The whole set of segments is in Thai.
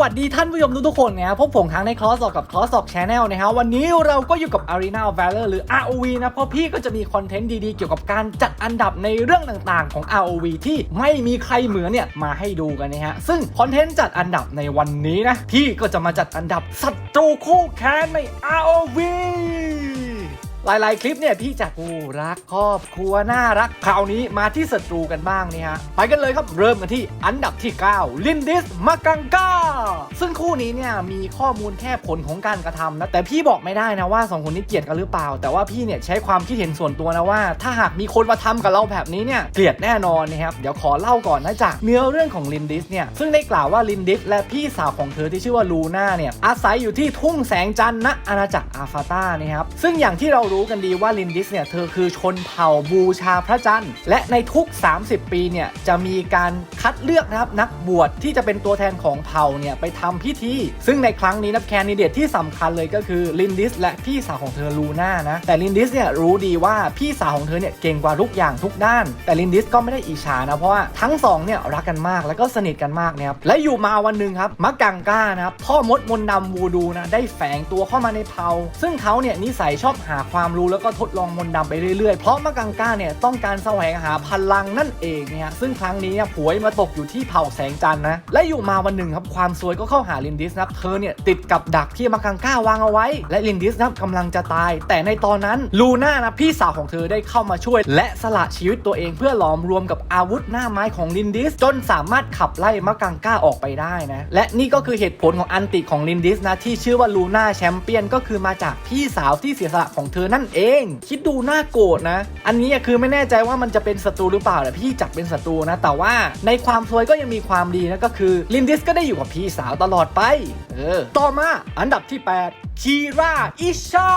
วัสดีท่านผู้ชมทุกๆคนนะครับพบผมครั้งในคลอสอกกับคลอสอกแชนแนลนะฮะวันนี้เราก็อยู่กับ Arena of Valor หรือ ROV นะ เพราะพี่ก็จะมีคอนเทนต์ดีๆ เกี่ยวกับการจัดอันดับในเรื่องต่างๆ ของ ROV ที่ไม่มีใครเหมือนเนี่ยมาให้ดูกันนะฮะ ซึ่งคอนเทนต์จัดอันดับในวันนี้นะ พี่ก็จะมาจัดอันดับศัตรูคู่แค้นใน ROV หลาย ๆ คลิปเนี่ยพี่จากคู่รักครอบครัวน่ารักคราวนี้มาที่ศัตรูกันบ้างนี่ฮะไปกันเลยครับเริ่มกันที่อันดับที่ 9 ลินดิสมากังกาซึ่งคู่นี้เนี่ยมีข้อมูลแค่ผลของการกระทำนะแต่พี่บอกไม่ได้นะว่าสองคนนี้เกลียดกันหรือเปล่า แต่ว่าพี่เนี่ยใช้ความคิดเห็นส่วนตัวนะว่า ถ้าหากมีคนมาทำกับเราแบบนี้เนี่ยเกลียดแน่นอนนะครับเดี๋ยวขอเล่าก่อนนะจากเนื้อเรื่องของลินดิสเนี่ยซึ่งได้กล่าวว่าลินดิสและพี่สาวของเธอที่ชื่อว่าลูน่าเนี่ยอาศัยอยู่ที่ทุ่งแสงจันทร์ณอาณาจักรอาฟาตานะครับซึ่งอย่างที่เรารูู้กันดีว่าลินดิสเนี่ยเธอคือชนเผ่าบูชาพระจันทร์ และในทุก 30 ปีเนี่ยจะมีการคัดเลือกนะครับนักบวชที่จะเป็นตัวแทนของเผ่าเนี่ยไปทำพิธี ซึ่งในครั้งนี้นะแคนดิเดตที่สำคัญเลยก็คือลินดิสและพี่สาวของเธอลูน่านะแต่ลินดิสเนี่ยรู้ดีว่าพี่สาวของเธอเนี่ยเก่งกว่าทุกอย่างทุกด้าน แต่ลินดิสก็ไม่ได้อิจฉานะเพราะว่าทั้งสองเนี่ยรักกันมากแล้วก็สนิทกันมากนะครับและอยู่มาวันหนึ่งครับมักกังก้านะครับพ่อมดมนต์ดำวูดูนะได้แฝงตัวเข้ามาในเผ่าซึ่งเขาเนี่ยนิสัยชอบหาความรู้แล้วก็ทดลองมนต์ดำไปเรื่อยๆ เพราะมักกังก้าเนี่ยต้องการแสวงหาพลังนั่นเองเนี่ยซึ่งครั้งนี้เนี่ยผวยมาตกอยู่ที่เผ่าแสงจันทร์นะ และอยู่มาวันหนึ่งครับความซวยก็เข้าหาลินดิสนะเธอเนี่ยติดกับดักที่มักกังก้าวางเอาไว้ และลินดิสนะกำลังจะตาย แต่ในตอนนั้นลูน่านะพี่สาวของเธอได้เข้ามาช่วย และสละชีวิตตัวเองเพื่อหลอมรวมกับอาวุธหน้าไม้ของลินดิส จนสามารถขับไล่มักกังก้าออกไปได้นะและนี่ก็คือเหตุผลของอันติของลินดิสนะที่ชื่อว่าลูน่าแชมเปี้ยนก็คือมาจากพี่สาวที่เสียสละของเธอนั่นเอง คิดดูน่าโกรธนะ อันนี้คือไม่แน่ใจว่ามันจะเป็นศัตรูหรือเปล่าแต่พี่จับเป็นศัตรูนะ แต่ว่าในความซวยก็ยังมีความดีนะก็คือลินดิสก็ได้อยู่กับพี่สาวตลอดไป เออ ต่อมาอันดับที่ 8 คีราอิชา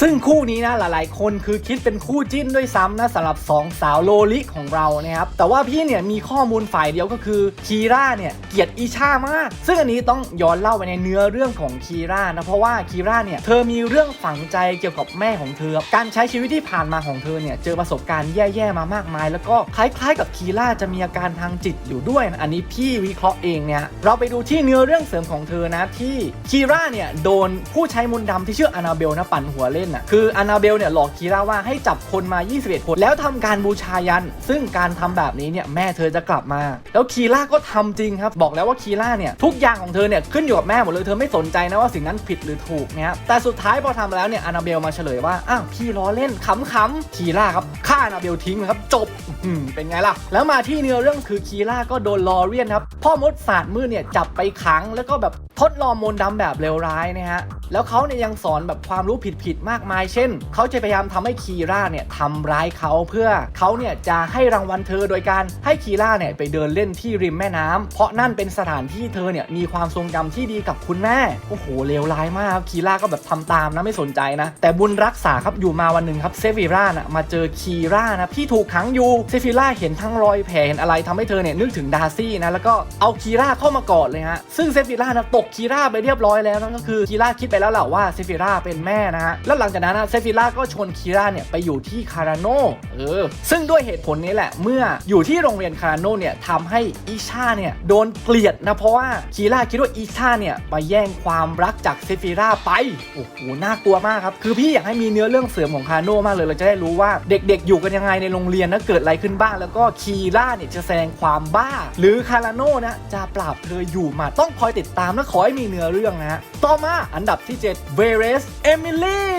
ซึ่งคู่นี้นะหลายๆ คนคือคิดเป็นคู่จิ้นด้วยซ้ำนะสำหรับ 2 สาวโลลิของเรานะครับ แต่ว่าพี่เนี่ยมีข้อมูลฝ่ายเดียวก็คือคีราเนี่ยเกลียดอิชามาก ซึ่งอันนี้ต้องย้อนเล่าไปในเนื้อเรื่องของคีรานะเพราะว่าคีราเนี่ยเธอมีเรื่องฝังใจเกี่ยวกับแม่ของเธอ การใช้ชีวิตที่ผ่านมาของเธอเนี่ยเจอประสบการณ์แย่ๆมามากมาย แล้วก็คล้ายๆ กับคีราจะมีอาการทางจิตอยู่ด้วยนะอันนี้พี่วิเคราะห์เองเนี่ยเราไปดูที่เนื้อเรื่องเสริมของเธอนะที่คีราเนี่ยโดนผู้ใช้มนต์ดำที่ชื่ออานาเบลนะปั่นหัวเล่นอะคืออานาเบลเนี่ยหลอกคีร่าว่าให้จับคนมา 21 คนแล้วทำการบูชายัน ซึ่งการทำแบบนี้เนี่ยแม่เธอจะกลับมา แล้วคีร่าก็ทำจริงครับ บอกแล้วว่าคีร่าเนี่ยทุกอย่างของเธอเนี่ยขึ้นอยู่กับแม่หมดเลยเธอไม่สนใจนะว่าสิ่งนั้นผิดหรือถูกนะครับแต่สุดท้ายพอทำแล้วเนี่ยอานาเบลมาเฉลยว่าอ้าวพี่ล้อเล่นขำๆคีร่าครับฆ่าอานาเบลทิ้งครับจบเป็นไงล่ะ แล้วมาที่เนื้อเรื่องคือคีร่าก็โดนลอเรียนครับพ่อมดศาสตร์มืดเนี่ยจับไปขังแล้วก็แบบทดลองมนต์ดำแบบเลวร้ายนะฮะ แล้วเขาเนี่ยยังสอนแบบความรู้ผิดๆมากมาย เช่น เขาจะพยายามทำให้คีราเนี่ยทำร้ายเขาเพื่อเขาเนี่ยจะให้รางวัลเธอโดยการให้คีราเนี่ยไปเดินเล่นที่ริมแม่น้ำเพราะนั่นเป็นสถานที่เธอเนี่ยมีความทรงจำที่ดีกับคุณแม่ โอ้โหเลวร้ายมากครับคีราก็แบบทำตามนะไม่สนใจนะ แต่บุญรักษาครับอยู่มาวันหนึ่งครับเซฟิร่านะมาเจอคีรานะที่ถูกขังอยู่เซฟิร่าเห็นทั้งรอยแผลเห็นอะไรทำให้เธอเนี่ยนึกถึงดาร์ซี่นะแล้วก็เอาคีราเข้ามากอดเลยฮะซึ่งเซฟิร่านะตกคีราไปเรียบร้อยแล้วนั่นก็คือคีราคิดไปแล้วแหละว่าเซฟิราเป็นแม่นะฮะแล้วหลังจากนั้นนะเซฟิราก็ชวนคีราเนี่ยไปอยู่ที่คาราโนเออซึ่งด้วยเหตุผลนี้แหละ เมื่ออยู่ที่โรงเรียนคาราโนเนี่ยทำให้อิชาเนี่ยโดนเกลียดนะเพราะว่าคีราคิดว่าอิชาเนี่ยไปแย่งความรักจากเซฟิราไปโอ้โหน่ากลัวมากครับคือพี่อยากให้มีเนื้อเรื่องเสริมของคาราโนมากเลยเราจะได้รู้ว่าเด็กๆ อยู่กันยังไงในโรงเรียนนะเกิดอะไรขึ้นบ้างแล้วก็คีราเนี่ยจะแสดงความบ้า หรือคาราโนนะจะปราบเธออยู่หมาต้องคอยติดตามและขอให้มีเนื้อเรื่องนะฮะ ต่อมาอันดับที่ 7 เวเรส เอมิลี่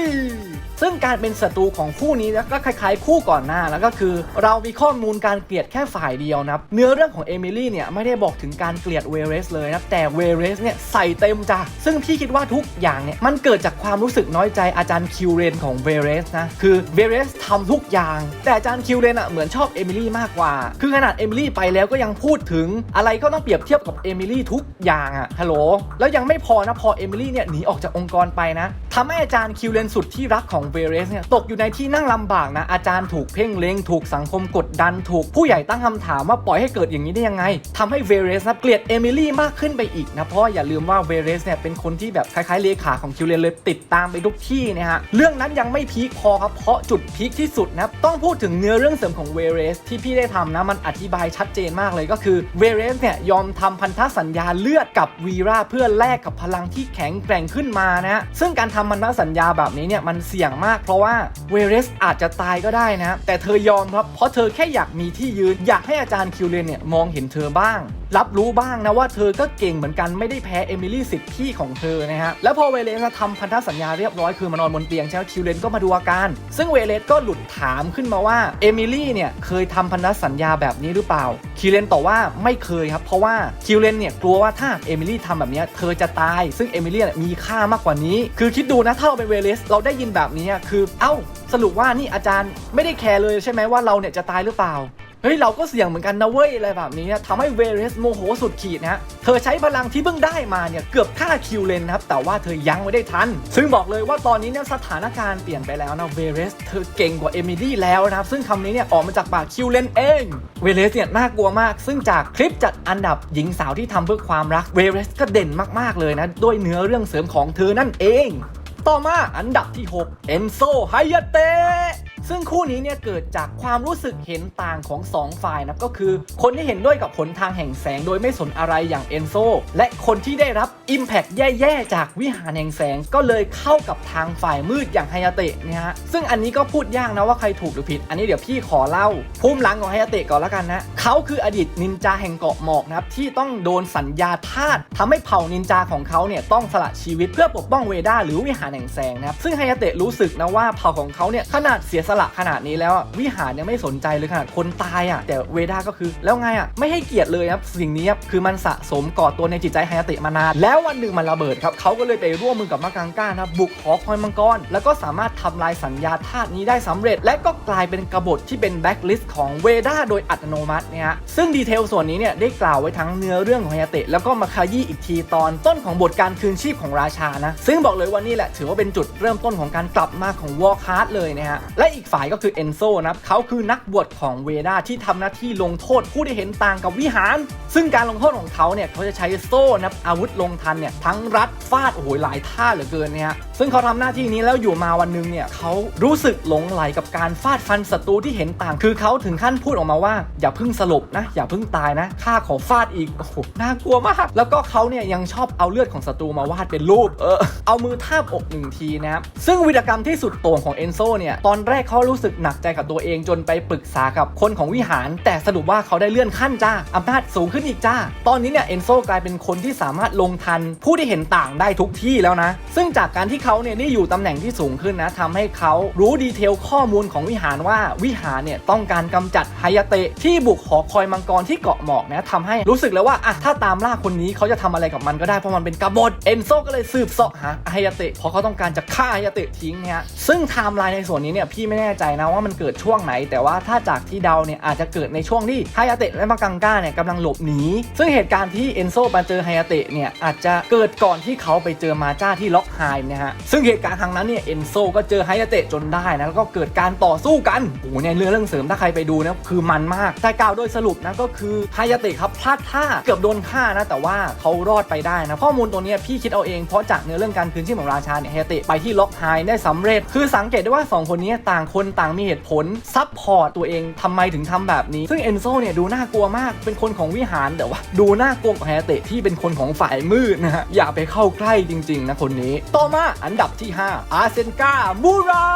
ซึ่งการเป็นศัตรูของคู่นี้นะก็คล้ายๆ คู่ก่อนหน้าแล้วก็คือ เรามีข้อมูลการเกลียดแค่ฝ่ายเดียวนะครับเนื้อเรื่องของเอมิลี่เนี่ยไม่ได้บอกถึงการเกลียดเวเรสเลยนะแต่เวเรสเนี่ยใส่เต็มจ้ะซึ่งพี่คิดว่าทุกอย่างเนี่ยมันเกิดจากความรู้สึกน้อยใจอาจารย์คิวเรนของเวเรสนะคือเวเรสทำทุกอย่าง แต่อาจารย์คิวเรนอะเหมือนชอบเอมิลี่มากกว่า คือขนาดเอมิลี่ไปแล้วก็ยังพูดถึงอะไรก็ต้องเปรียบเทียบกับเอมิลี่ทุกอย่างอะฮัลโหลแล้วยังไม่พอนะพอเอมิลี่เนี่ยหนีออกจากองค์กรไปนะทำให้อาจารย์คิวเลนสุดที่รักของเวเรสเนี่ยตกอยู่ในที่นั่งลำบากนะ อาจารย์ถูกเพ่งเล็งถูกสังคมกดดันถูกผู้ใหญ่ตั้งคำถามว่าปล่อยให้เกิดอย่างนี้ได้ยังไงทำให้เวเรสนะเกลียดเอมิลี่มากขึ้นไปอีกนะเพราะอย่าลืมว่าเวเรสเนี่ยเป็นคนที่แบบคล้ายๆเลขาของคิวเลนเลยติดตามไปทุกที่นะฮะเรื่องนั้นยังไม่พีคพอครับเพราะจุดพีคที่สุดนะต้องพูดถึงเนื้อเรื่องเสริมของเวเรสที่พี่ได้ทำนะมันอธิบายชัดเจนมากเลยก็คือเวเรสเนี่ยยอมทำพันธสัญญาเลือดกับวีราเพื่อแลกกับพลังที่แข็งแกร่งขึ้นมานะฮะซึ่งการทำพันธสัญญาแบบนี้เนี่ยมันเสี่ยงมาก เพราะว่าเวเรสอาจจะตายก็ได้นะแต่เธอยอมครับเพราะเธอแค่อยากมีที่ยืน อยากให้อาจารย์คิวเลนเนี่ยมองเห็นเธอบ้าง รับรู้บ้างนะว่าเธอก็เก่งเหมือนกันไม่ได้แพ้เอมิลี่สิทธิ์พี่ของเธอนะฮะแล้วพอเวเลสทำพันธสัญญาเรียบร้อยคือมานอนบนเตียงใช่ไหมคิวเลนก็มาดูอาการ ซึ่งเวเลสก็หลุดถามขึ้นมาว่าเอมิลี่เนี่ยเคยทำพันธสัญญาแบบนี้หรือเปล่า คิวเลนตอบว่าไม่เคยครับ เพราะว่าคิวเลนเนี่ยกลัวว่าถ้าเอมิลี่ทำแบบนี้เธอจะตาย ซึ่งเอมิลี่เนี่ยมีค่ามากกว่านี้ คือคิดดูนะถ้าเราเป็นเวเลสเราได้ยินแบบนี้คือ เอ้า สรุปว่านี่อาจารย์ไม่ได้แคร์เลยใช่ไหมว่าเราเนี่ยจะตายหรือเปล่า เฮ้ยเราก็เสี่ยงเหมือนกันนะเว้ยอะไรแบบนี้ทำให้เวเรสโมโหสุดขีดนะฮะเธอใช้พลังที่เพิ่งได้มาเนี่ยเกือบฆ่าคิวเลนนะครับแต่ว่าเธอยั้งไว้ได้ทัน ซึ่งบอกเลยว่าตอนนี้เนี่ยสถานการณ์เปลี่ยนไปแล้วนะเวเรสเธอเก่งกว่าเอมิลี่แล้วนะครับซึ่งคำนี้เนี่ยออกมาจากปากคิวเลนเองเวเรสเนี่ยน่ากลัวมาก ซึ่งจากคลิปจัดอันดับหญิงสาวที่ทำเพื่อความรักเวเรสก็เด่นมากๆเลยนะด้วยเนื้อเรื่องเสริมของเธอนั่นเอง ต่อมาอันดับที่ 6 เอนโซไฮยาเตะ ซึ่งคู่นี้เนี่ยเกิดจากความรู้สึกเห็นต่างของ 2 ฝ่ายนะก็คือ คนที่เห็นด้วยกับผลทางแห่งแสงโดยไม่สนอะไรอย่างเอนโซและคนที่ได้รับ Impact แย่ๆ จากวิหารแห่งแสงก็เลยเข้ากับทางฝ่ายมืดอย่างไฮยาเตะเนี่ยฮะซึ่งอันนี้ก็พูดยากนะว่าใครถูกหรือผิด อันนี้เดี๋ยวพี่ขอเล่าภูมิหลังของไฮยาเตะก่อนล้วกันนะเขาคืออดีตนินจาแห่งเกาะหมอกนะครับที่ต้องโดนสัญญาทาสทำให้เผ่านินจาของเขาเนี่ยต้องสละชีวิตเพื่อปกป้องเวดาหรือวิหารแห่งแสงนะครับซึ่งไฮยาเตะรู้สึกนะว่าเผ่าของเขาเนี่ยขนาดเสียสละขนาดนี้แล้ววิหารยังไม่สนใจเลยขนาดคนตายอะแต่เวดาก็คือแล้วไงอะไม่ให้เกียรติเลยครับสิ่งนี้ครับคือมันสะสมก่อตัวในจิตใจไฮยาเตะมานาน แล้ววันหนึ่งมันระเบิดครับเขาก็เลยไปร่วมมือกับมากังก้านะบุกหอคอยมังกร แล้วก็สามารถทำลายสัญญาธาตุนี้ได้สำเร็จ และก็กลายเป็นกบฏที่เป็นแบ็คลิสต์ของเวด้าโดยอัตโนมัติเนี่ยฮะซึ่งดีเทลส่วนนี้เนี่ยได้กล่าวไว้ทั้งเนื้อเรื่องของไฮยาเตะแล้วก็มาขยี้อีกทีตอนต้นของบทการคืนชีพของราชานะซึ่งบอกเลยว่านี่แหละถือว่าเป็นจุดเริ่มต้นของการกลับมาของวอลคาร์ดเลยนะฮะและอีกฝ่ายก็คือเอนโซนะครับเขาคือนักบวชของเวดาที่ทำหน้าที่ลงโทษผู้ที่เห็นต่างกับวิหาร ซึ่งการลงโทษของเขาเนี่ยเขาจะใช้โซ่นะครับอาวุธลงทันเนี่ยทั้งรัดฟาดโอ้โหหลายท่าเหลือเกินเนี่ยฮะซึ่งเขาทำหน้าที่นี้แล้วอยู่มาวันหนึงเนี่ยเขารู้สึกหลงไหลกับการฟาดฟันศัตรูที่เห็นต่าง คือเขาถึงขั้นพูดออกมาว่า อย่าเพิ่งสลบนะ อย่าเพิ่งตายนะข้าขอฟาดอีกโอ้โหน่ากลัวมาก แล้วก็เขาเนี่ยยังชอบเอาเลือดของศัตรูมาวาดเป็นรูปเออเอามือทาบอกหนึ่งทีนะครับซึ่งวิรกรรมที่สุดโต่งของเอนโซเนี่ยตอนแรกเขารู้สึกหนักใจกับตัวเองจนไปปรึกษากับคนของวิหาร แต่สรุปว่าเขาได้เลื่อนขั้นจ้าอำนาจสูงขึ้นอีกจ้า ตอนนี้เนี่ยเอนโซกลายเป็นคนที่สามารถลงทันผู้ที่เห็นต่างได้ทุกที่แล้วนะ ซึ่งจากการที่เขาเนี่ยได้อยู่ตำแหน่งที่สูงขึ้นนะทำให้เขารู้ดีเทลข้อมูลของวิหารว่าวิหารเนี่ยต้องการกำจัดไฮยาเตะที่บุกหอคอยมังกรที่เกาะหมอกนะทำให้รู้สึกแล้วว่าอะถ้าตามล่าคนนี้เขาจะทำอะไรกับมันก็ได้เพราะมันเป็นกบฏเอนโซก็เลยสืบเสาะหาไฮยาเตะเพราะเขาต้องการจะฆ่าไฮยาเตะทิ้งเนี่ยซึ่งไทม์ไลน์ในส่วนนี้เนี่ยพี่ไม่แน่ใจนะว่ามันเกิดช่วงไหน แต่ว่าถ้าจากที่เดาเนี่ยอาจจะเกิดในช่วงที่ไฮยาเตะและมากังก้าเนี่ยกำลังหลบหนีซึ่งเหตุการณ์ที่เอนโซมาเจอไฮยาเตะเนี่ยอาจจะเกิดก่อนที่เขาไปเจอมาจ้าที่ล็อกไฮนะฮะซึ่งเหตุการณ์ครั้งนั้นเนี่ยเอนโซก็เจอไฮยาเตะจนได้นะแล้วก็เกิดการต่อสู้กันโอ้โหเนี่ยเรื่องเรื่องเสริมถ้าใครไปดูนะคือมันมากแต่กล่าวโดยสรุปนะก็คือไฮยาเตะครับพลาดท่าเกือบโดนฆ่านะแต่ว่าเขารอดไปได้นะข้อมูลตัวเนี้ยพี่คิดเอาเองเพราะจากเนื้อเรื่องการคืนชีพของราชาเนี่ยไฮยาเตะไปที่ล็อกไฮได้สำเร็จ คือสังเกตได้ว่าสองคนนี้ต่างคนต่างมีเหตุผลซับพอร์ตตัวเองทำไมถึงทำแบบนี้ ซึ่งเอนโซเนี่ยดูน่ากลัวมากเป็นคนของวิหารแต่ว่าดูน่ากลัวกว่าไฮยาเตะที่เป็นคนของฝ่ายมืดนะฮะอย่าไปเข้าใกล้จริงๆนะคนนี้ต่อมาอันดับที่ 5 อาเซนกามูรา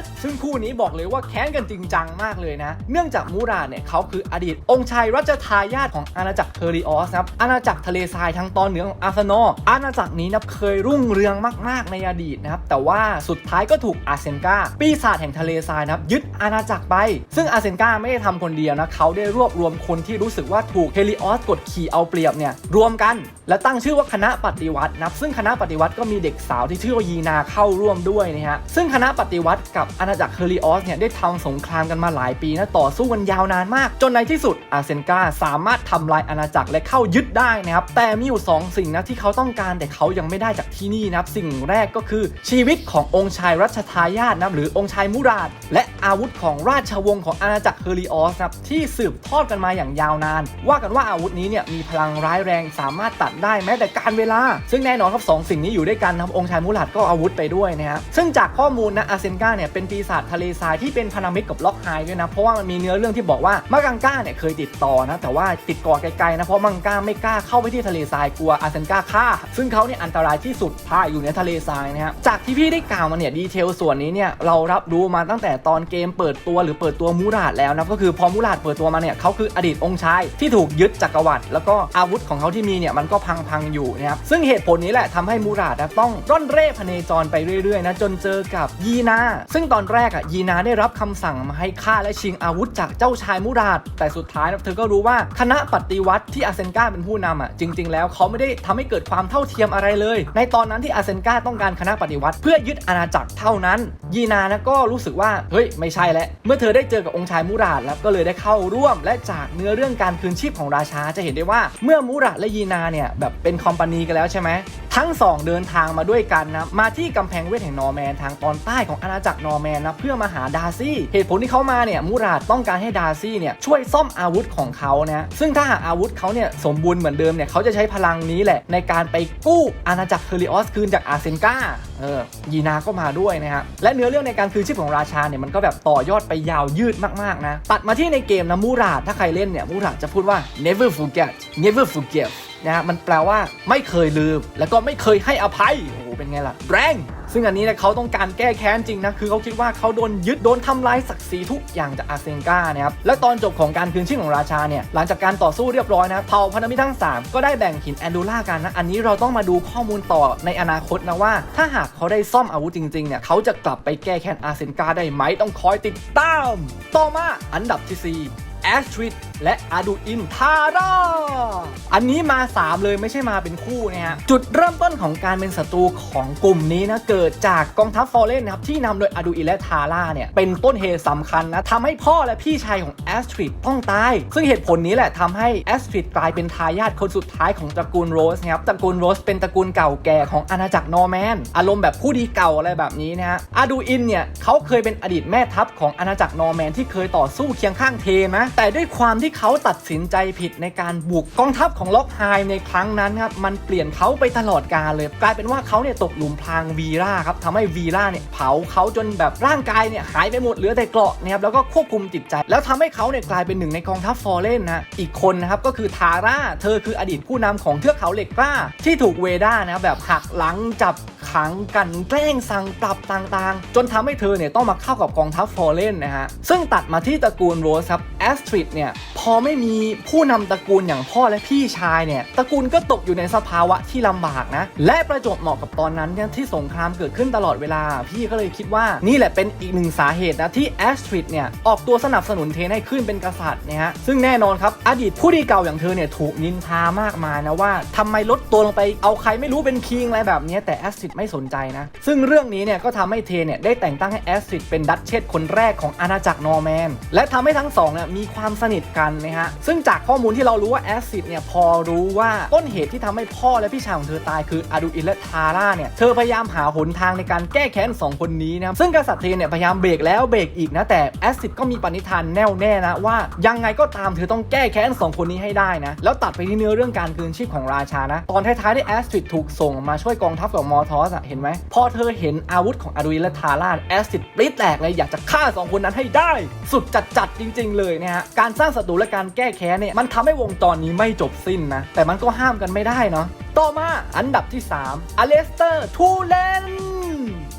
ดซึ่งคู่นี้บอกเลยว่าแค้นกันจริงจังมากเลยนะ เนื่องจากมูราดเนี่ยเขาคืออดีตองค์ชายรัชทายาทของอาณาจักรเทอริออสครับอาณาจักรทะเลทรายทางตอนเหนือของอาร์เซนอลอาณาจักรนี้นะเคยรุ่งเรืองมาก ๆ ในอดีตนะครับแต่ว่าสุดท้ายก็ถูกอาเซนกาปีศาจแห่งทะเลทรายนะครับยึดอาณาจักรไป ซึ่งอาเซนกาไม่ได้ทำคนเดียวนะเขาได้รวบรวมคนที่รู้สึกว่าถูกเฮลิออสกดขี่เอาเปรียบเนี่ยรวมกัน และตั้งชื่อว่าคณะปฏิวัตินับซึ่งคณะปฏิวัติก็มีเด็กสาวที่ชื่อว่าีนาเข้าร่วมด้วยนะฮะซึ่งคณะปฏิวัติกับอาณาจักรเฮลิออสเนี่ยได้ทำสงครามกันมาหลายปีนะต่อสู้กันยาวนานมาก จนในที่สุดอาเซนกาสามารถทำลายอาณาจักรและเข้ายึดได้นะครับแต่มีอยู่ 2 สิ่งนะที่เขาต้องการแต่เขายังไม่ได้จากที่นี่นะครับสิ่งแรกก็คือชีวิตขององค์ชายรัชทายาทนะหรือองค์ชายมุราดและอาวุธของราชวงศ์ของอาณาจักรเฮลิออสนะครับที่สืบทอดกันมาอย่างยาวนาน ว่ากันว่าอาวุธนี้เนี่ยมีพลังร้ายแรงสามารถตัดได้แม้แต่การเวลา ซึ่งแน่นอนครับสองสิ่งนี้อยู่ด้วยกันนะครับองค์ชายมุราดก็เอาอาวุธไปด้วยนะครับซึ่งจากข้อมูลนะอาเซนกาเนี่ยเป็นปีศาจทะเลทรายที่เป็นพันธมิตรกับล็อกไฮด้วยนะเพราะว่ามันมีเนื้อเรื่องที่บอกว่ามากังกาเนี่ยเคยติดต่อนะแต่ว่าติดก่อไกลๆนะเพราะมังกาไม่กล้าเข้าไปที่ทะเลทรายกลัวอาเซนกาฆ่า ซึ่งเขาเนี่ยอันตรายที่สุดพาอยู่ในทะเลทรายนะครับจากที่พี่ได้กล่าวมาเนี่ยดีเทลส่วนนี้เนี่ยเรารับรู้มาตั้งแต่ตอนเกมเปิดตัวหรือเปิดตัวมูราดแล้วนะก็คือพอมูราดเปิดตัวมาเนี่ยเขาคืออดีตองค์ชายที่ถูกยึดจักรวรรดิแล้วก็อาวุธของเขาที่มีเนี่ยมันก็พังๆอยู่นะครับซึ่งเหตุผลนี้แหละทำให้มูราดต้องร่อนเร่พเนจรไปเรื่อยๆนะจนเจอกับยีนา ซึ่งตอนแรกอะยีนาได้รับคำสั่งมาให้ฆ่าและชิงอาวุธจากเจ้าชายมูราด แต่สุดท้ายนะเธอก็รู้ว่าคณะปฏิวัติที่อาเซนกาเป็นผู้นำอะจริง ๆ แล้วเขาไม่ได้ทำให้เกิดความเท่าเทียมอะไรเลย ในตอนนั้นที่อาเซนกาต้องการคณะปฏิวัติ เพื่อยึดอาณาจักรเท่านั้น ยีนานะก็รู้สึกว่าเฮ้ยไม่ใช่แล้วเมื่อเธอได้เจอกับองค์ชายมูราดแล้วก็เลยได้เข้าร่วม และจากเนื้อเรื่องการคืนชีพของราชาจะเห็นได้ว่า เมื่อมูราดและยีนาเนี่ยแบบเป็นคอมพานีกันแล้วใช่ไหม ทั้งสองเดินทางมาด้วยกันนะมาที่กำแพงเวทแห่งนอร์แมนทางตอนใต้ของอาณาจักรนอร์แมนนะเพื่อมาหาดาร์ซี่ เหตุผลที่เขามาเนี่ยมูราดต้องการให้ดาร์ซี่เนี่ยช่วยซ่อมอาวุธของเขานะซึ่งถ้าหากอาวุธเขาเนี่ยสมบูรณ์เหมือนเดิมเนี่ยเขาจะใช้พลังนี้แหละ ในการไปกู้อาณาจักรเฮลิออสคืนจากอาเซนกาเออยีนาก็มาด้วยนะฮะและเนื้อเรื่องในการคืนชีพของราชาเนี่ยมันก็แบบต่อยอดไปยาวยืดมากๆนะตัดมาที่ในเกมนะมูราดถ้าใครเล่นเนี่ยมูราดจะพูดว่า never forget never forgive นะฮะมันแปลว่าไม่เคยลืม แล้วก็ไม่เคยให้อภัยโอ้โหเป็นไงล่ะ แรง ซึ่งอันนี้เนะเขาต้องการแก้แค้นจริงนะคือเขาคิดว่าเขาโดนยึดโดนทำลายศักดิ์ศรีทุกอย่างจากอาเซนกานะครับและตอนจบของการคืนชีพของราชาเนี่ยหลังจากการต่อสู้เรียบร้อยนะเผ่าพันธมิตรทั้ง 3 ก็ได้แบ่งหินแอนดูล่ากันนะอันนี้เราต้องมาดูข้อมูลต่อในอนาคตนะว่า ถ้าหากเขาได้ซ่อมอาวุธจริงๆเนี่ยเขาจะกลับไปแก้แค้นอาเซนกาได้ไหมต้องคอยติดตาม ต่อมาอันดับที่สี่แอสทริดและอาดูอินทาร่าอันนี้มา 3 เลยไม่ใช่มาเป็นคู่นะฮะ จุดเริ่มต้นของการเป็นศัตรูของกลุ่มนี้นะ เกิดจากกองทัพฟอร์เรนนะครับ ที่นำโดยอาดูอินและทาร่าเนี่ย เป็นต้นเหตุสำคัญนะทำให้พ่อและพี่ชายของแอสทริดต้องตาย ซึ่งเหตุผลนี้แหละทำให้แอสทริดกลายเป็นทายาทคนสุดท้ายของตระกูลโรสนะครับตระกูลโรสเป็นตระกูลเก่าแก่ของอาณาจักรนอร์แมนอารมณ์แบบผู้ดีเก่าอะไรแบบนี้นะฮะอาดูอินเนี่ยเขาเคยเป็นอดีตแม่ทัพของอาณาจักรนอร์แมนที่เคยต่อสู้เคียงข้างเทนนะแต่ด้วยความที่เขาตัดสินใจผิดในการบุกกองทัพของล็อกไฮในครั้งนั้นครับมันเปลี่ยนเขาไปตลอดกาลเลยกลายเป็นว่าเขาเนี่ยตกหลุมพรางวีร่าครับทำให้วีร่าเนี่ยเผาเขาจนแบบร่างกายเนี่ยหายไปหมดเหลือแต่เกราะนะครับแล้วก็ควบคุมจิตใจ แล้วทำให้เขาเนี่ยกลายเป็นหนึ่งในกองทัพฟอร์เรนนะอีกคนนะครับก็คือทาร่าเธอคืออดีตผู้นำของเทือกเขาเหล็กกล้า ที่ถูกเวด้านะครับแบบหักหลังจับ ขังกันแกล้งสั่งปรับต่างๆ จนทำให้เธอเนี่ยต้องมาเข้ากับกองทัพฟอร์เรนนะฮะ ซึ่งตัดมาที่ตระกูลโรสครับแอสทริดเนี่ยพอไม่มีผู้นำตระกูลอย่างพ่อและพี่ชายเนี่ยตระกูลก็ตกอยู่ในสภาวะที่ลำบากนะ และประจวบเหมาะกับตอนนั้นที่สงครามเกิดขึ้นตลอดเวลา พี่ก็เลยคิดว่านี่แหละเป็นอีกหนึ่งสาเหตุนะที่แอสทริดเนี่ยออกตัวสนับสนุนเทนให้ขึ้นเป็นกษัตริย์นะฮะซึ่งแน่นอนครับอดีตผู้ดีเก่าอย่างเธอเนี่ยถูกนินทามากมายนะว่าทำไมลดตัวลงไปเอาใครไม่รู้เป็นคิงอะไรแบบนี้แต่แอสทริดไม่สนใจนะ ซึ่งเรื่องนี้เนี่ยก็ทำให้เทเนี่ยได้แต่งตั้งให้แอสซิดเป็นดัชเชสคนแรกของอาณาจักรนอร์แมน และทำให้ทั้งสองเนี่ยมีความสนิทกันนะฮะ ซึ่งจากข้อมูลที่เรารู้ว่าแอสซิดเนี่ยพอรู้ว่าต้นเหตุที่ทำให้พ่อและพี่ชายของเธอตายคืออาดูอินและทาร่าเนี่ย เธอพยายามหาหนทางในการแก้แค้นสองคนนี้นะครับซึ่งกษัตริย์เทเนี่ยพยายามเบรกแล้วเบรกอีกนะแต่แอสซิดก็มีปณิธานแน่วแน่นะว่ายังไงก็ตามเธอต้องแก้แค้นสองคนนี้ให้ได้นะแล้วตัดไปที่เนื้อเรื่องการคืนชีพของราชานะตอนท้ายๆที่แอสซิดถูกส่งมาช่วยกองทัพกับมอทอสอะเห็นไหมพอเธอเห็นอาวุธของอาดูอินและทาร่าแอสซิดปริ๊ดแตกเลยอยากจะฆ่าสองคนนั้นให้ได้ สุดจัดจัดจริง ๆ เลยนะฮะการสร้างศัตรูและการแก้แค้นเนี่ยมันทำให้วงจรนี้ไม่จบสิ้นนะ แต่มันก็ห้ามกันไม่ได้เนาะต่อมาอันดับที่ 3อเลสเตอร์ทูเลน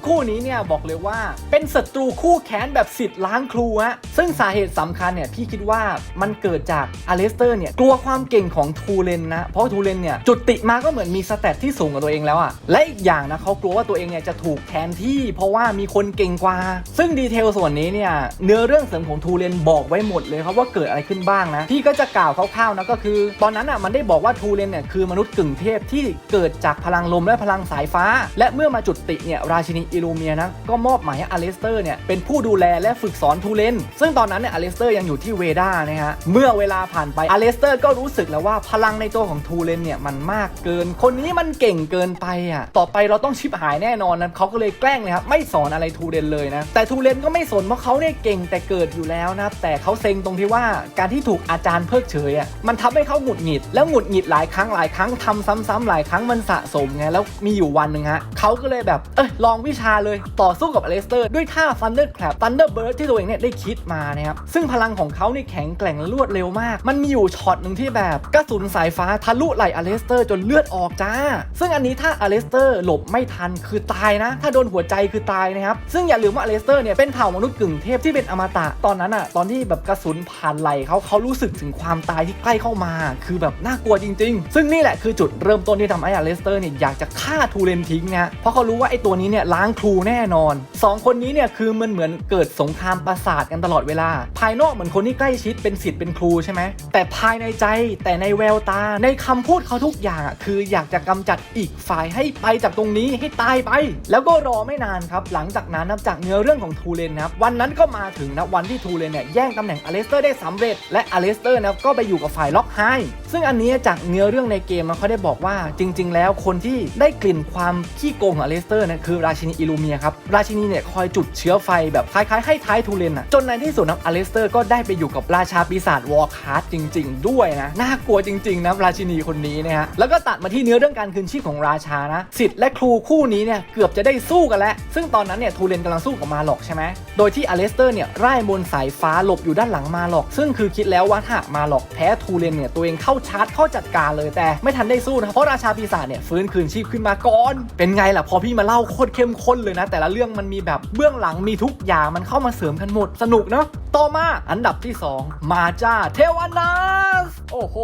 คู่นี้เนี่ยบอกเลยว่าเป็นศัตรูคู่แค้นแบบสิทธิ์ล้างครูฮะซึ่งสาเหตุสำคัญเนี่ยพี่คิดว่ามันเกิดจากอเลสเตอร์เนี่ยกลัวความเก่งของทูเลนนะ เพราะทูเลนเนี่ยจุดติมาก็เหมือนมีสเตตที่สูงกว่าตัวเองแล้วอะและอีกอย่างนะเขากลัวว่าตัวเองเนี่ยจะถูกแทนที่ เพราะว่ามีคนเก่งกว่า ซึ่งดีเทลส่วนนี้เนี่ยเนื้อเรื่องเสริมของทูเลนบอกไว้หมดเลยครับว่าเกิดอะไรขึ้นบ้างนะพี่ก็จะกล่าวคร่าวๆนะก็คือ ตอนนั้นอะมันได้บอกว่าทูเลนเนี่ยคือมนุษย์กึ่งเทพที่เกิดจากพลังลมและพลังสายฟ้า และเมื่อมาจุดติเนี่ยราชินีอิลูเมียนะก็มอบหมายให้อเลสเตอร์เนี่ยเป็นผู้ดูแลและฝึกสอนทูเลนซึ่งตอนนั้นเนี่ยอเลสเตอร์ยังอยู่ที่เวดานะฮะเมื่อเวลาผ่านไปอเลสเตอร์ก็รู้สึกแล้วว่าพลังในตัวของทูเลนเนี่ยมันมากเกิน คนนี้มันเก่งเกินไปอะต่อไปเราต้องชิบหายแน่นอนนะเขาก็เลยแกล้งเลยครับไม่สอนอะไรทูเลนเลยนะแต่ทูเลนก็ไม่สนเพราะเขาเนี่ยเก่งแต่เกิดอยู่แล้วนะแต่เขาเซ็งตรงที่ว่าการที่ถูกอาจารย์เพิกเฉยอะมันทำให้เขาหงุดหงิด แล้วหงุดหงิดหลายครั้งหลายครั้งทำซ้ำๆหลายครั้งมันสะสมไงแล้วมีอยู่วันหนึ่งฮะเขาก็เลยแบบเออลองวิชาเลย ต่อสู้กับอเลสเตอร์ด้วยท่า Thunder Clap Thunder Bird ที่ตัวเองเนี่ยได้คิดมานะครับซึ่งพลังของเขาเนี่ยแข็งแกร่งและรวดเร็วมาก มันมีอยู่ช็อตหนึ่งที่แบบกระสุนสายฟ้าทะลุไหลอเลสเตอร์จนเลือดออกจ้า ซึ่งอันนี้ถ้าอเลสเตอร์หลบไม่ทันคือตายนะ ถ้าโดนหัวใจคือตายนะครับ ซึ่งอย่าลืมว่าอเลสเตอร์เนี่ยเป็นเผ่ามนุษย์กึ่งเทพที่เป็นอมตะ ตอนนั้นอะตอนที่แบบกระสุนผ่านไหลเขาเขารู้สึกถึงความตายที่ใกล้เข้ามา คือแบบน่ากลัวจริง ๆ ซึ่งนี่แหละคือจุดเริ่มต้นที่ทำให้อเลสเตอร์เนี่ยอยากจะฆ่าทูเรนทิ้งนะเพราะเขารู้ว่าไอ้ตัวนี้เนี่ยล้างครูแน่นอนสองคนนี้เนี่ยคือมันเหมือนเกิดสงครามประสาทกันตลอดเวลา ภายนอกเหมือนคนที่ใกล้ชิดเป็นศิษย์เป็นครูใช่ไหมแต่ภายในใจแต่ในแววตาในคำพูดเขาทุกอย่างอะคืออยากจะกำจัดอีกฝ่ายให้ไปจากตรงนี้ให้ตายไป แล้วก็รอไม่นานครับ หลังจากนั้นนับจากเนื้อเรื่องของทูเลนนะครับวันนั้นก็มาถึงนะวันที่ทูเลนเนี่ยแย่งตำแหน่งอเลสเตอร์ได้สำเร็จ และอเลสเตอร์นะก็ไปอยู่กับฝ่ายล็อกไฮซึ่งอันนี้จากเนื้อเรื่องในเกมนเขาได้บอกว่าจริง ๆ แล้วคนที่ได้กลิ่นความขี้โกงของอเลสเตอร์เนี่ยคือราชินีอิลูเมียครับ ราชินีเนี่ยคอยจุดเชื้อไฟแบบคล้ายๆ ให้ท้ายทูเลนอะจนในที่สุดนะอเลสเตอร์ก็ได้ไปอยู่กับราชาปีศาจวอร์คาร์ดจริง ๆ ด้วยนะ น่ากลัวจริง ๆ นะ ราชินีคนนี้นะฮะ แล้วก็ตัดมาที่เนื้อเรื่องการคืนชีพของราชานะสิทธิ์และครูคู่นี้เนี่ยเกือบจะได้สู้กันแล้ว ซึ่งตอนนั้นเนี่ยทูเลนกำลังสู้กับมาหลอกใช่ไหมโดยที่อเลสเตอร์เนี่ยไล่มนสายฟ้าหลบอยู่ด้านหลังมาหลอกซึ่งคือคิดแล้วว่าถ้ามาหลอกแพ้ทูเลนเนี่ยตัวเองเข้าชาร์จเข้าจัดการเลยแต่ไม่ทันได้สู้นะเพราะราชาปีศาจเนี่ยฟื้นคืนชีพขึ้นมาก่อนเป็นไงล่ะพอพี่มาเล่าโคตรเข้มขนเลยนะ แต่ละเรื่องมันมีแบบเบื้องหลังมีทุกอย่างมันเข้ามาเสริมกันหมดสนุกเนาะต่อมาอันดับที่ 2 มาจ้าเทวานาสโอ้โห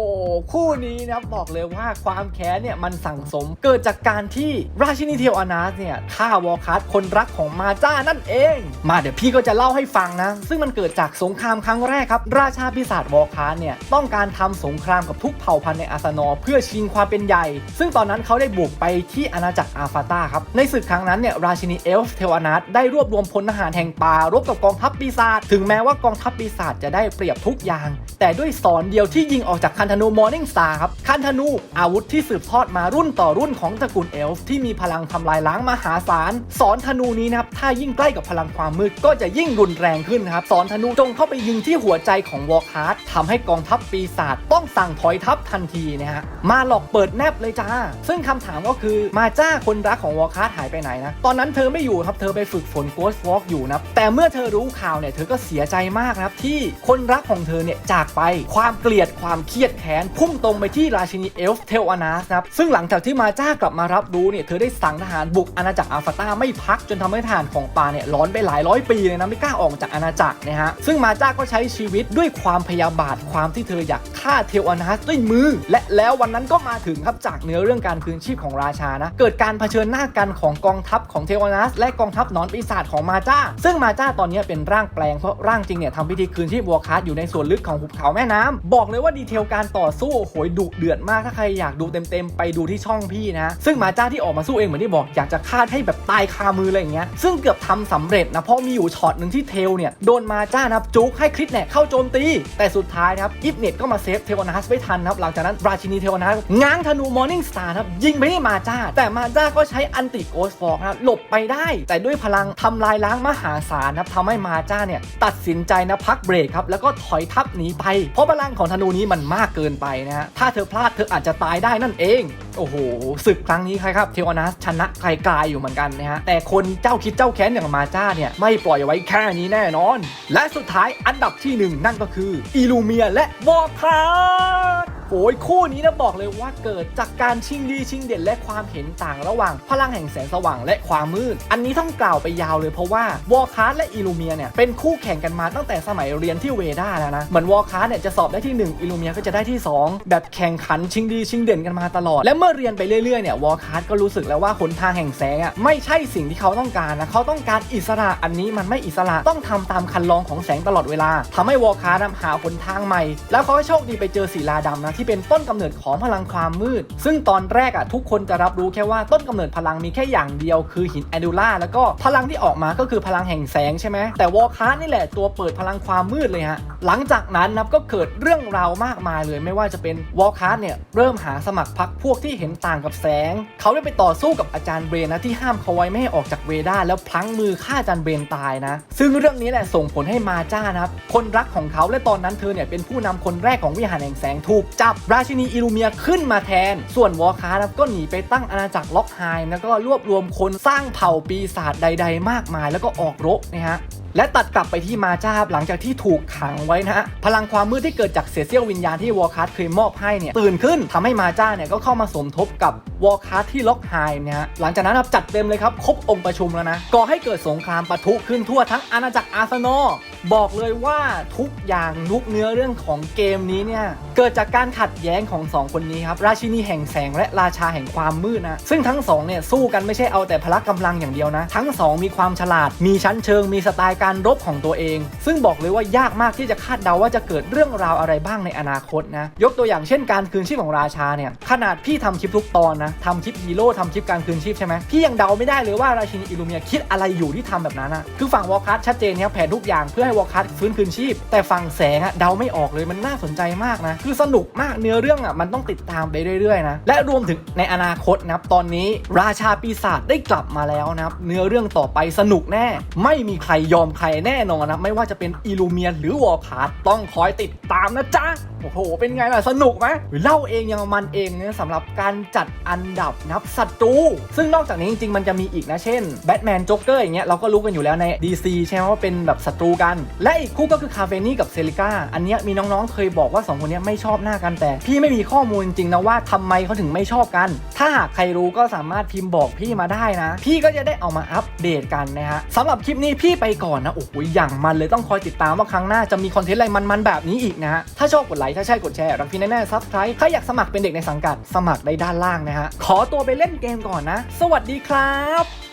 คู่นี้นะบอกเลยว่าความแค้นเนี่ยมันสั่งสมเกิดจากการที่ราชินีเทวานาสเนี่ยฆ่าวอคัสคนรักของมาจ้านั่นเอง มาเดี๋ยวพี่ก็จะเล่าให้ฟังนะ ซึ่งมันเกิดจากสงครามครั้งแรกครับ ราชาปีศาจวอคัสเนี่ยต้องการทำสงครามกับทุกเผ่าพันธุ์ในอาสนอเพื่อชิงความเป็นใหญ่ ซึ่งตอนนั้นเขาได้บุกไปที่อาณาจักรอาฟาตาครับในศึกครั้งนั้นเนี่ยราชินีเอลฟ์เทวานาสได้รวบรวมพลทหารแห่งป่ารบกับกองทัพปีศาจถึงแม้ว่ากองทัพปีศาจจะได้เปรียบทุกอย่าง แต่ด้วยสอนเดียวที่ยิงออกจากคันธนูมอร์นิ่งสตาร์ครับคันธนูอาวุธที่สืบทอดมารุ่นต่อรุ่นของตระกูลเอลฟ์ที่มีพลังทำลายล้างมหาศาลสอนธนูนี้นะครับถ้ายิ่งใกล้กับพลังความมืดก็จะยิ่งรุนแรงขึ้นครับสอนธนูจงเข้าไปยิงที่หัวใจของวอลคาร์ดทำให้กองทัพปีศาจต้องสั่งถอยทัพทันทีนะฮะมาหลอกเปิดแนบเลยจ้า ซึ่งคำถามก็คือมาจ้าคนรักของวอลคาร์ดหายไปไหนนะตอนนั้นั้นเธอไม่อยู่ครับ เธอไปฝึกฝนโกสวอล์กอยู่นะแต่เมื่อเธอรู้ข่าวเนี่ยเธอก็เสียใจมากนะครับที่คนรักของเธอเนี่ยจากไปความเกลียดความเครียดแค้นพุ่งตรงไปที่ราชินีเอลฟ์เทลอานาสครับซึ่งหลังจากที่มาจ้ากลับมารับรู้เนี่ยเธอได้สั่งทหารบุกอาณาจักรอาฟาตาไม่พักจนทำให้ทหารของปาเนี่ยร้อนไปหลายร้อยปีเลยนะไม่กล้าออกจากอาณาจักรนะฮะซึ่งมาจ้าก็ใช้ชีวิตด้วยความพยาบาทความที่เธออยากฆ่าเทลอานาสด้วยมือ และแล้ววันนั้นก็มาถึงครับจากเนื้อเรื่องการคืนชีพของราชานะเกิดการเผชิญหน้ากันของกองทัพของเทลอานาสและกองทัพหนอนปีศาจของมาจ้า ซึ่งมาจ้าตอนนี้เป็นร่างแปลงเพราะร่างจริงเนี่ยทำพิธีคืนชีพวัวคาร์อยู่ในส่วนลึกของหุบเขาแม่น้ำบอกเลยว่าดีเทลการต่อสู้โอ้โหดุเดือดมากถ้าใครอยากดูเต็มๆไปดูที่ช่องพี่นะ ซึ่งมาจ้าที่ออกมาสู้เองเหมือนที่บอกอยากจะฆ่าให้แบบตายคามืออะไรอย่างเงี้ยซึ่งเกือบทำสำเร็จนะเพราะมีอยู่ช็อตหนึ่งที่เทลเนี่ยโดนมาจ้านะครับจุกให้คริสเนี่ยเข้าโจมตี แต่สุดท้ายนะครับอิฟเน็ตก็มาเซฟเทวนาสไม่ทันนะครับหลังจากนั้นราชินีเทวนาสง้างธนูมอร์นิ่งสตาร์ครับยิงไปที่มาจ้า แต่มาจ้าก็ใช้อันติโกสฟอกนะครับหลบไปได้ แต่ด้วยพลังทำลายล้างมหาศาลนะครับทำให้มาจ้าเนี่ยตัดสินใจนะพักเบรกครับแล้วก็ถอยทับหนีไป เพราะพลังของธนูนี้มันมากเกินไปนะฮะถ้าเธอพลาดเธออาจจะตายได้นั่นเอง โอ้โหศึกครั้งนี้ใครครับเทวนาสชนะไกลๆอยู่เหมือนกันนะฮะแต่คนเจ้าคิดเจ้าแค้นอย่างมาจ้าเนี่ยไม่ปล่อยไว้แค่นี้แน่นอน และสุดท้ายอันดับที่หนึ่งนั่นก็คืออิลูเมียและวอร์คราฟคู่นี้นะบอกเลยว่าเกิดจากการชิงดีชิงเด่นและความเห็นต่างระหว่าง พลังแห่งแสงสว่างและความมืด อันนี้ต้องกล่าวไปยาวเลยเพราะว่าวอลคาร์และอิลูเมียเนี่ยเป็นคู่แข่งกันมาตั้งแต่สมัยเรียนที่เวด้าแล้วนะเหมือนวอลคาร์เนี่ยจะสอบได้ที่1อิลูเมียก็จะได้ที่ 2 แบบแข่งขันชิงดีชิงเด่นกันมาตลอด และเมื่อเรียนไปเรื่อยๆเนี่ยวอลคาร์ก็รู้สึกแล้วว่าหนทางแห่งแสงอะไม่ใช่สิ่งที่เขาต้องการนะเขาต้องการอิสระอันนี้มันไม่อิสระต้องทำตามคันลองของแสงตลอดเวลาทำให้วอลคาร์นำหาหนทางใหม่ แล้วเขาก็โชคดีไปเจอศิลาดำนะที่เป็นต้นกำเนิดของพลังความมืด ซึ่งตอนแรกอะทุกคนจะรับรู้แค่ว่าต้นกำเนิดพลังมีแค่อย่างเดียวคือหินแอดูล่าแล้วก็พลังที่ออกมาก็คือพลังแห่งแสงใช่ไหมแต่วอลคาร์นี่แหละตัวเปิดพลังความมืดเลยฮะหลังจากนั้นนะก็เกิดเรื่องราวมากมายเลยไม่ว่าจะเป็นวอลคาร์เนี่ยเริ่มหาสมัครพรรคพวกที่เห็นต่างกับแสง เขาได้ไปต่อสู้กับอาจารย์เบรนนะที่ห้ามเขาไว้ไม่ให้ออกจากเวด้าแล้วพลั้งมือฆ่าอาจารย์เบรนตายนะ ซึ่งเรื่องนี้แหละส่งผลให้มาจ้านะครับคนรักของเขาและตอนนั้นเธอเนี่ยเป็นผู้นำคนแรกของวิหารแห่งแสงถูกจับราชินีอิลูเมียขึ้นมาแทน ส่วนวอคาร์นะก็หนีไปตั้งอาณาจักรล็อกไฮม์แล้วก็รวบรวมคนสร้างเผ่าปีศาจใด ๆ มากมาย แล้วก็ออกรบนะฮะ และตัดกลับไปที่มาจ้าหลังจากที่ถูกขังไว้นะฮะพลังความมืดที่เกิดจากเศษเสี้ยววิญญาณที่วอลคัสเคยมอบให้เนี่ยตื่นขึ้นทำให้มาจ้าเนี่ยก็เข้ามาสมทบกับวอลคัสที่ล็อกไฮเนี่ยฮะหลังจากนั้นจัดเต็มเลยครับครบองค์ประชุมแล้วนะก่อให้เกิดสงครามปะทุขึ้นทั่วทั้งอาณาจักรอาร์เซนอลบอกเลยว่าทุกอย่างทุกเนื้อเรื่องของเกมนี้เนี่ยเกิดจากการขัดแย้งของสองคนนี้ครับราชินีแห่งแสงและราชาแห่งความมืดนะซึ่งทั้งสองเนี่ยสู้กันไม่ใช่เอาแต่พละกำลังอย่างเดียวนะ ทั้งสองมีความฉลาดมีชั้นเชิงมีสไตล์การรบของตัวเอง ซึ่งบอกเลยว่ายากมากที่จะคาดเดาว่าจะเกิดเรื่องราวอะไรบ้างในอนาคตนะ ยกตัวอย่างเช่นการคืนชีพของราชาเนี่ย ขนาดพี่ทำคลิปทุกตอนนะทำคลิปฮีโร่ทำคลิปการคืนชีพใช่ไหมพี่ยังเดาไม่ได้เลยว่าราชินีอิลูเมียคิดอะไรอยู่ที่ทำแบบนั้นนะคือฝั่งวอลคัสชัดเจนครับแผนทุกอย่างเพื่อให้วอลคัสฟื้นคืนชีพ แต่ฝั่งแสงอะเดาไม่ออกเลยมันน่าสนใจมากนะคือสนุกมากเนื้อเรื่องอะมันต้องติดตามไปเรื่อยๆนะและรวมถึงในอนาคตนะครับตอนนี้ราชาปีศาจได้กลับมาแล้วนะครับเนื้อเรื่องต่อไปสนุกแน่ ไม่มีใครยอมใครแน่นอนนะ ไม่ว่าจะเป็นอิลูเมียนหรือวอลคัสต้องคอยติดตามนะจ๊ะ โอ้โห เป็นไงล่ะ สนุกไหมเล่าเองยังมันเองเนี่ยสำหรับการจัดอันดับนับศัตรู ซึ่งนอกจากนี้จริงๆ มันจะมีอีกนะ เช่นแบทแมนจ็อกเกอร์อย่างเงี้ยเราก็รู้กันอยู่แล้วใน DC ใช่ไหมว่าเป็นแบบศัตรูกัน และอีกคู่ก็คือคาเฟนี่กับเซริก้าอันเนี้ยมีน้องๆเคยบอกว่า 2 คนเนี้ยไม่ชอบหน้ากันแต่ พี่ไม่มีข้อมูลจริงนะว่าทำไมเขาถึงไม่ชอบกัน ถ้าหากใครรู้ก็สามารถพิมพ์บอกพี่มาได้นะ พี่ก็จะได้เอามาอัปเดตกันนะฮะสำหรับคลิปนี้พี่ไปก่อนนะโอ้โหอย่างมันเลยต้องคอยติดตามว่าครั้งหน้าจะมีคอนเทนต์อะไรมันๆแบบนี้อีกนะฮะถ้าชอบกดไลค์ถ้าใช่กดแชร์รับพี่แน่ๆซับสไครต์ถ้าอยากสมัครเป็นเด็กในสังกัดสมัครได้ด้านล่างนะฮะขอตัวไปเล่นเกมก่อนนะ สวัสดีครับ